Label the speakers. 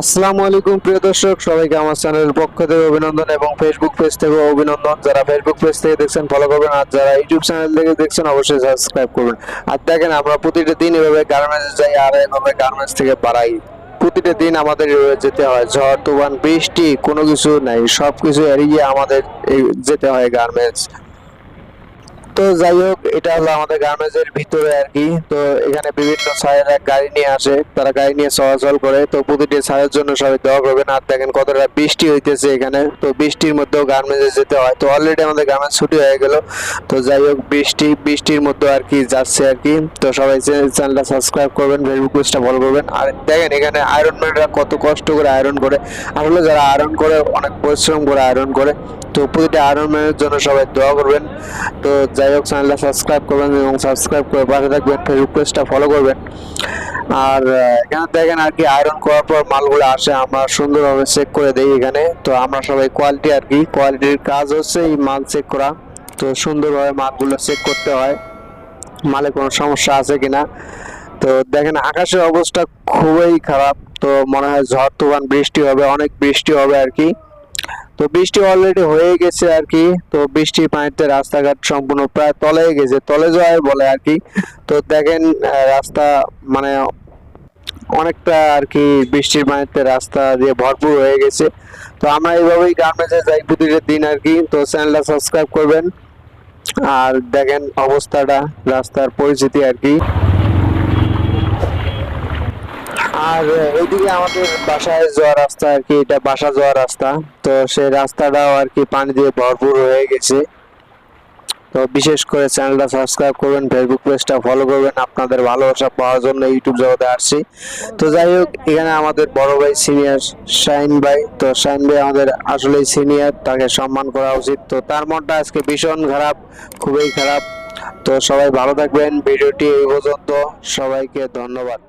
Speaker 1: আসসালামু আলাইকুম, প্রিয় দর্শক। সবাইকে আমার চ্যানেলের পক্ষ থেকে অভিনন্দন এবং ফেসবুক পেজ থেকে অভিনন্দন। যারা ফেসবুক পেজ থেকে দেখছেন ফলো করবেন। আর যারা ইউটিউব চ্যানেল থেকে দেখছেন, অবশ্যই সাবস্ক্রাইব করবেন। আর দেখেন, আমরা প্রতিটা দিন এভাবে গার্মেন্টস যাই, আর এভাবে গার্মেন্টস থেকে বাড়াই প্রতিটা দিন আমাদের যেতে হয়। ঝড়, তুফান, বৃষ্টি, কোনো কিছু নাই। সব কিছু এড়িয়ে আমাদের যেতে হয় গার্মেন্টস তো যাই হোক, এটা হলো আমাদের গার্মেন্টস এর ভিতরে আর কি। তো এখানে বিভিন্ন সাইডের গাড়ি নিয়ে আসে, তারা গাড়ি নিয়ে চলাচল করে। তো প্রতিটি সাইডের জন্য সবাই দোয়া করবেন। আর দেখেন কতটা বৃষ্টি হইতেছে এখানে। তো বৃষ্টির মধ্যেও গার্মেন্টসে যেতে হয়। তো অলরেডি আমাদের গার্মেন্টস ছুটি হয়ে গেল। তো যাই হোক, বৃষ্টি, বৃষ্টির মধ্যে আর কি যাচ্ছে আর কি। তো সবাই চ্যানেলটা সাবস্ক্রাইব করবেন ফেসবুক পেজটা ফলো করবেন। আর দেখেন এখানে আয়রন ম্যানরা কত কষ্ট করে আয়রন করে। আসলে যারা আয়রন করে, অনেক পরিশ্রম করে আয়রন করে। তো প্রতিটা আয়রন ম্যানের জন্য সবাই দোয়া করবেন। তো যাই হোক, চ্যানেলটা সাবস্ক্রাইব করবেন এবং সাবস্ক্রাইব করে পাশে থাকবেন পেজটা ফলো করবেন। আর এখানে দেখেন আর কি আয়রন করার পর মালগুলো আসে, আমরা সুন্দরভাবে চেক করে দেই এখানে। তো আমরা সবাই কোয়ালিটি আর কি কোয়ালিটির কাজ হচ্ছে এই মাল চেক করা। তো সুন্দরভাবে মালগুলো চেক করতে হয়, মালে কোনো সমস্যা আছে কিনা। তো দেখেন, আকাশের অবস্থা খুবই খারাপ, তো মনে হয় ঝড় তুফান বৃষ্টি হবে, অনেক বৃষ্টি হবে আর কি। তো বৃষ্টি অলরেডি হয়ে গেছে আর কি তো বৃষ্টির পানিতে রাস্তাঘাট সম্পূর্ণ প্রায় তলে গেছে, তলে যাওয়াই বলে আর কি তো দেখেন রাস্তা মানে অনেকটা আর কি বৃষ্টির পানিতে রাস্তা দিয়ে ভরপুর হয়ে গেছে। তো আমরা এইভাবেই গার্মেন্টসে যাই প্রতিটা দিন আর কি তো চ্যানেলটা সাবস্ক্রাইব করবেন। আর দেখেন অবস্থাটা, রাস্তার পরিস্থিতি আর কি আর এইদিকে আমাদের বাসায় যাওয়ার রাস্তা আর কি, এটা বাসা যাওয়ার রাস্তা। তো সেই রাস্তাটাও আর কি পানি দিয়ে ভরপুর হয়ে গেছে। তো বিশেষ করে চ্যানেলটা সাবস্ক্রাইব করবেন ফেসবুক পেজটা ফলো করবেন। আপনাদের ভালোবাসা পাওয়ার জন্য ইউটিউব জগতে আসছি। তো যাই হোক, এখানে আমাদের বড় ভাই সিনিয়র শাইন ভাই। তো শাইন ভাই আমাদের আসলেই সিনিয়র তাকে সম্মান করা উচিত। তো তার মনটা আজকে ভীষণ খারাপ, খুবই খারাপ। তো সবাই ভালো থাকবেন। ভিডিওটি এই পর্যন্ত। সবাইকে ধন্যবাদ।